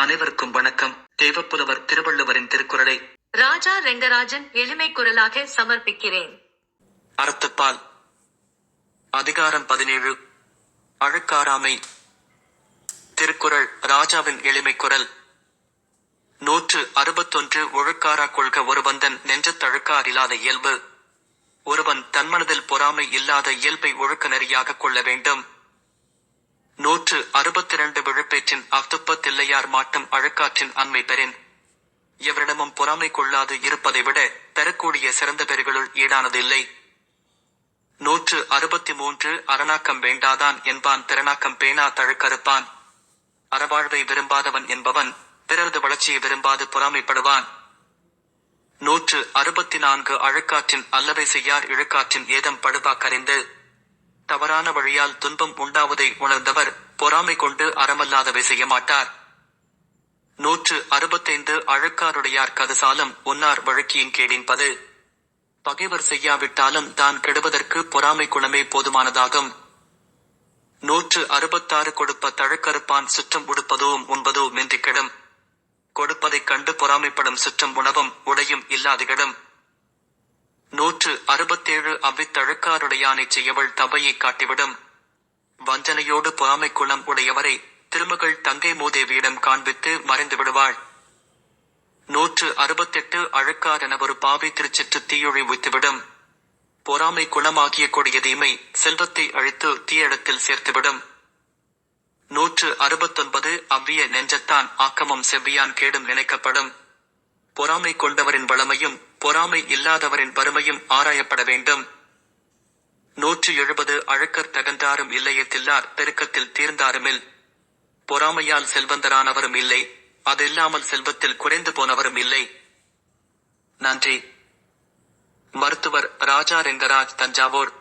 அனைவருக்கும் வணக்கம். தேவப்புலவர் திருவள்ளுவரின் திருக்குறளை ராஜா ரெங்கராஜன் எளிமை குரலாக சமர்ப்பிக்கிறேன். அறத்துப்பால் அதிகாரம் பதினேழு அழுக்காராமை திருக்குறள் ராஜாவின் எளிமை குரல். நூற்று அறுபத்தொன்று ஒழுக்காரா கொள்க ஒருவந்தன் நெஞ்சத்தழுக்கார் இல்லாத இயல்பு. ஒருவன் தன்மனதில் பொறாமை இல்லாத இயல்பை ஒழுக்க நெறியாக கொள்ள வேண்டும். நூற்று அறுபத்திரண்டு விழுப்பேற்றின் அவ்துப்பத்தில்லையார் மாட்டும் அழுக்காற்றின் அண்மை பெறின். எவரிடமும் பொறாமை கொள்ளாது இருப்பதை விட பெறக்கூடிய சிறந்த பெறுகளுள் ஈடானது இல்லை நூற்று அறுபத்தி மூன்று அரணாக்கம் வேண்டாதான் என்பான் திறனாக்கம் பேணா தழுக்கறுப்பான். அறவாழ்வை விரும்பாதவன் என்பவன் பிறரது வளர்ச்சியை விரும்பாது பொறாமைப்படுவான். நூற்று அறுபத்தி நான்கு அழுக்காற்றின் அல்லவை செய்யார் இழுக்காற்றின் ஏதம் படுபா கறிந்து தவறான வழியால் துன்பம் உண்டாவதை உணர்ந்தவர் பொறாமை கொண்டு அறமல்லாதவை செய்ய மாட்டார். நூற்று அறுபத்தைந்து அழுக்காருடையார் கதுசாலும் உன்னார் வழுக்கியின் கேடின்பது பகைவர் செய்யாவிட்டாலும் தான் கெடுவதற்கு பொறாமை குணமே போதுமானதாகும். நூற்று அறுபத்தாறு கொடுப்ப தழுக்கறுப்பான் சுற்றம் உடுப்பதும் உண்பதும் மின்றி கெடும் கொடுப்பதைக் கண்டு பொறாமைப்படும் சுற்றம் உணவும் உடையும் இல்லாதிகடும். நூற்று அறுபத்தேழு அவ்வித்தழுக்காருடையானைச் செய்யவள் தபையை காட்டிவிடும். வஞ்சனையோடு பொறாமை குளம் உடையவரை திருமகள் தங்கை மூதேவியிடம் காண்பித்து மறைந்து விடுவாள். நூற்று அறுபத்தெட்டு அழுக்கார் என ஒரு பாவை திருச்சிற்று தீயொழி வைத்துவிடும் பொறாமை குணமாகிய கொடிய தீமை செல்வத்தை அழித்து தீயிடத்தில் சேர்த்துவிடும். நூற்று அறுபத்தொன்பது அவ்விய நெஞ்சத்தான் ஆக்கமும் செவ்வியான் கேடும் நினைக்கப்படும். பொறாமை கொண்டவரின் வளமையும் பொறாமை இல்லாதவரின் வறுமையும் ஆராயப்பட வேண்டும். நூற்று எழுபது அழுக்கர் தகந்தாரும் இல்லையே தில்லார் பெருக்கத்தில் தீர்ந்தாருமில். பொறாமையால் செல்வந்தரானவரும் இல்லை அதில்லாமல் செல்வத்தில் குறைந்து போனவரும் இல்லை. நன்றி. மருத்துவர் ராஜா ரெங்கராஜ் தஞ்சாவூர்.